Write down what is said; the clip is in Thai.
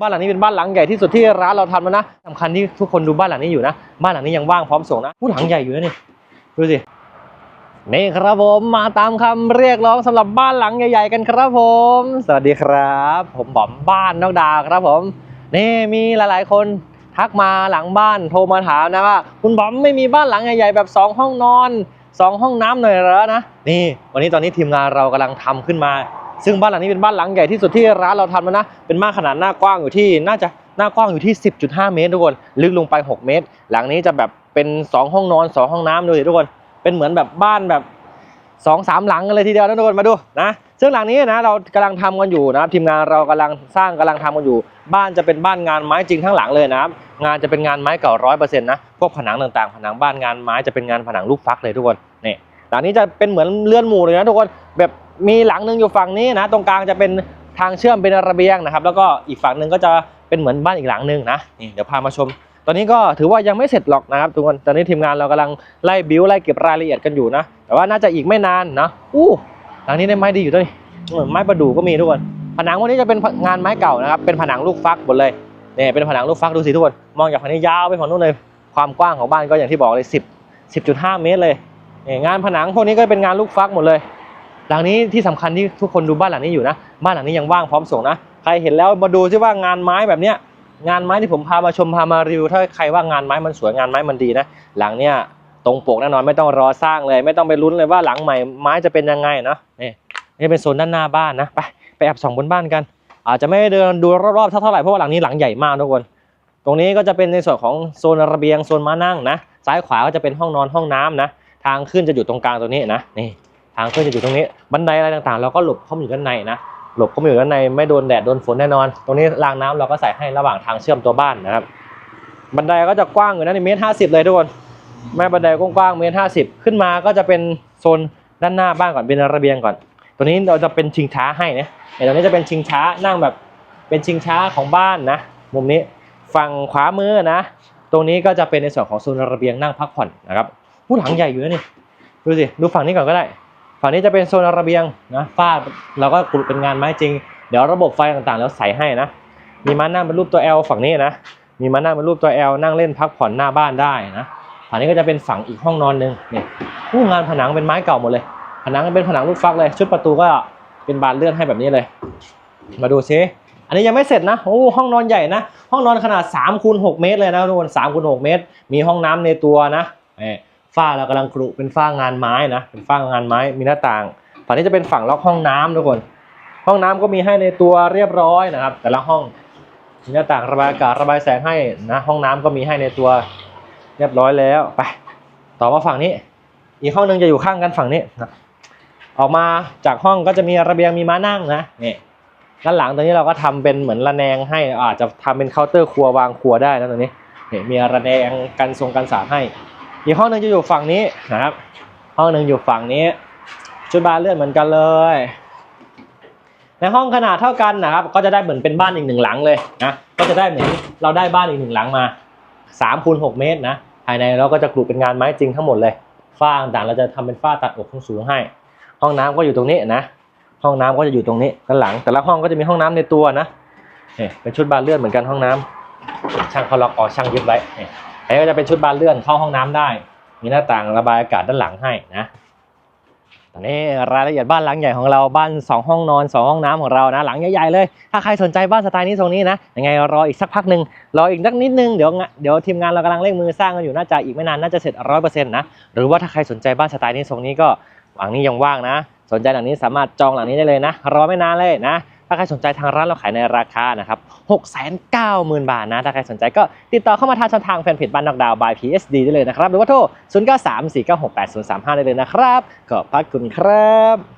บ้านหลังนี้เป็นบ้านหลังใหญ่ที่สุดที่ร้านเราทำแล้วนะสำคัญที่ทุกคนดูบ้านหลังนี้อยู่นะ บ้านหลังนี้ยังว่างพร้อมส่งนะผู้หลังใหญ่อยู่นะนี่ดูสินี่ครับผมมาตามคำเรียกร้องสำหรับบ้านหลังใหญ่ ๆ กันครับผม สวัสดีครับ ผมบอมบ้านนอกดาวครับผม นี่มีหลายๆ คนทักมาหลังบ้านโทรมาถามนะว่า คุณบอมไม่มีบ้านหลังใหญ่ ๆ แบบสองห้องนอนสองห้องน้ำหน่อยเหรอนะนี่ วันนี้ตอนนี้ทีมงานเรากำลังทำขึ้นมา ซึ่งบ้านหลังนี้เป็นบ้านหลังใหญ่ที่สุดที่ร้านเราทำแล้วนะ เป็นบ้านขนาดหน้ากว้างอยู่ที่น่าจะหน้ากว้างอยู่ที่ 10.5 เมตรทุกคน ลึกลงไป 6 เมตร หลังนี้จะแบบเป็น 2 ห้องนอน 2 ห้องน้ำดูสิทุกคน เป็นเหมือนแบบบ้านแบบ2อสามหลังกันเลยทีเดียวนะทุกคนมาดูนะซึ่งหลังนี้นะเรากำลังทำกันอยู่นะครับทีมงานเรากำลังสร้างกำลังทำกันอยู่ บ้านจะเป็นบ้านงานไม้จริงทั้งหลังเลยนะครับงานจะเป็นงานไม้เก่าร้อยเปอร์เซ็นต์นะพวกผนังต่างๆ ผนังบ้านงานไม้จะเป็นงานผนังลูกฟักเลยทุกคนนี่หลังนี้จะเป็นเหมือนเรือนหมู่เลยนะทุกคนแบบ มีหลังหนึ่งอยู่ฝั่งนี้นะตรงกลางจะเป็นทางเชื่อมเป็นระเบียงนะครับ แล้วก็อีกฝั่งหนึ่งก็จะเป็นเหมือนบ้านอีกหลังหนึ่งนะนี่เดี๋ยวพามาชม ตอนนี้ก็ถือว่ายังไม่เสร็จหรอกนะครับทุกคนตอนนี้ทีมงานเรากำลังไล่บิวไล่เก็บรายละเอียดกันอยู่นะ แต่ว่าน่าจะอีกไม่นานนะอู้หลังนี้ได้ไม้ดีอยู่ด้วยไม้ประดู่ก็มีทุกคนผนังวันนี้จะเป็นงานไม้เก่านะครับเป็นผนังลูกฟักหมดเลยเนี่ยเป็นผนังลูกฟักดูสิทุกคนมองจากฝั่งนี้ยาวไปฝั่งนู้นเลยความกว้างของบ้านก็อย่างที่บอกเลย10 10.5 เมตรเลยเนี่ยงานผนังพวกนี้ก็เป็นงานลูกฟักหมดเลย หลังนี้ที่สำคัญที่ทุกคนดูบ้านหลังนี้อยู่นะ บ้านหลังนี้ยังว่างพร้อมส่งนะ ใครเห็นแล้วมาดูซิว่างานไม้แบบเนี้ยงานไม้ที่ผมพามาชมพามารีวิวถ้าใครว่างานไม้มันสวยงานไม้มันดีนะ หลังเนี้ยตรงปกแน่นอนไม่ต้องรอสร้างเลย ไม่ต้องไปลุ้นเลยว่าหลังใหม่ไม้จะเป็นยังไงนะนี่นี่เป็นโซนด้านหน้าบ้านนะไปไปแอบส่องบนบ้านกัน อาจจะไม่เดินดูรอบๆเท่าไหร่เพราะว่าหลังนี้หลังใหญ่มากทุกคน ตรงนี้ก็จะเป็นในส่วนของโซนระเบียงโซนม้านั่งนะ ซ้ายขวาก็จะเป็นห้องนอนห้องน้ำนะ ทางขึ้นจะอยู่ตรงกลางตรงนี้นะนี่ ทางขึ้นจะอยู่ตรงนี้ บันไดอะไรต่างๆ เราก็หลบเข้ามาอยู่ด้านในนะ หลบเข้ามาอยู่ด้านในไม่โดนแดดโดนฝนแน่นอน ตรงนี้รางน้ำเราก็ใส่ให้ระหว่างทางเชื่อมตัวบ้านนะครับ บันไดก็จะกว้างอยู่นะในเมตรห้าสิบเลยทุกคน แม่บันไดกว้างๆเมตรห้าสิบขึ้นมาก็จะเป็นโซนด้านหน้าบ้านก่อนเป็นระเบียงก่อน ตัวนี้เราจะเป็นชิงช้าให้นะไอ้ตรงนี้จะเป็นชิงช้านั่งแบบเป็นชิงช้าของบ้านนะ มุมนี้ฝั่งขวามือนะ ตรงนี้ก็จะเป็นในส่วนของโซนระเบียงนั่งพักผ่อนนะครับผู้หลังใหญ่อยู่นะนี่ดูสิดูฝั่งนี้ก่อนก็ได้ ฝั่งนี้จะเป็นโซนระเบียงนะฝ้าเราก็กรุเป็นงานไม้จริง เดี๋ยวระบบไฟต่างๆ แล้วใส่ให้นะ มีม้านั่งเป็นรูปตัว L ฝั่งนี้นะ มีม้านั่งเป็นรูปตัว L นั่งเล่นพักผ่อนหน้าบ้านได้นะฝั่งนี้ก็จะเป็นฝั่งอีกห้องนอนหนึ่งนี่ผู้งานผนังเป็นไม้เก่าหมดเลย ผนังเป็นผนังลูกฟักเลย ชุดประตูก็เป็นบานเลื่อนให้แบบนี้เลย มาดูซิอันนี้ยังไม่เสร็จนะโอ้ห้องนอนใหญ่นะ ห้องนอนขนาด3คูณ6เมตรเลยนะทุกคน3คูณ6เมตร มีห้องน้ำในตัวนะเอ่อ ฝ้าเรากำลังกรุเป็นฝ้างานไม้นะ เป็นฝ้างานไม้มีหน้าต่างฝั่งนี้จะเป็นฝั่งล็อกห้องน้ำทุกคน ห้องน้ำก็มีให้ในตัวเรียบร้อยนะครับ แต่ละห้องมีหน้าต่างระบายอากาศระบายแสงให้นะห้องน้ำก็มีให้ในตัวเรียบร้อยแล้วไป ต่อมาฝั่งนี้ อีกห้องหนึงจะอยู่ข้างกันฝั่งนี้นะออกมาจากห้องก็จะมีระเบียงมีม้านั่งนะนี่ด้านหลังตรงนี้เราก็ทำเป็นเหมือนระแนงให้อาจจะทำเป็นเคาน์เตอร์ครัววางครัวได้นะตรงนี้นี่มีระแนงกันทรงกันสาให้ อีกห้องหนึ่งจะอยู่ฝั่งนี้นะครับ ห้องหนึ่งอยู่ฝั่งนี้ ชุดบานเลื่อนเหมือนกันเลย ในห้องขนาดเท่ากันนะครับ ก็จะได้เหมือนเป็นบ้านอีกหนึ่งหลังเลยนะก็จะได้เหมือนเราได้บ้านอีกหนึ่งหลังมา3คูณ6เมตรนะภายในเราก็จะกลุเป็นงานไม้จริงทั้งหมดเลยฝ้าต่างเราจะทำเป็นฝ้าตัดอกสูงให้ ห้องน้ำก็อยู่ตรงนี้นะ ห้องน้ำก็จะอยู่ตรงนี้ด้านหลัง แต่ละห้องก็จะมีห้องน้ำในตัวนะเนี่ยเป็นชุดบานเลื่อนเหมือนกันห้องน้ำช่างเขาล็อกออช่างยึดไว้เนี่ย อันนี้ก็จะเป็นชุดบานเลื่อนเข้าห้องน้ำได้ มีหน้าต่างระบายอากาศด้านหลังให้นะตอนนี้รายละเอียดบ้านหลังใหญ่ของเราบ้านสองห้องนอนสองห้องน้ำของเรานะ หลังใหญ่ๆเลย ถ้าใครสนใจบ้านสไตล์นี้ทรงนี้นะยังไงรออีกสักพักหนึ่งรออีกสักนิดนึงเดี๋ยวเดี๋ยวทีมงานเรากำลังเร่งมือสร้างกันอยู่น่าจะอีกไม่นานน่าจะเสร็จร้อยเปอร์เซ็นต์นะหรือว่าถ้าใครสนใจบ้านสไตล์นี้ทรงนี้ก็หลังนี้ยังว่างนะ สนใจหลังนี้สามารถจองหลังนี้ได้เลยนะ รอไม่นานเลยนะ ถ้าใครสนใจทางร้านเราขายในราคานะครับ6 9 0 0 0 0 บาทนะ ถ้าใครสนใจก็ติดต่อเข้ามาทางช่องทางแฟนเพจบ้านนอกดาว by PSD ได้เลยนะครับ หรือว่าโทร 0 9 3 4 9 6 8 0 3 5 ได้เลยนะครับ ขอบพระคุณครับ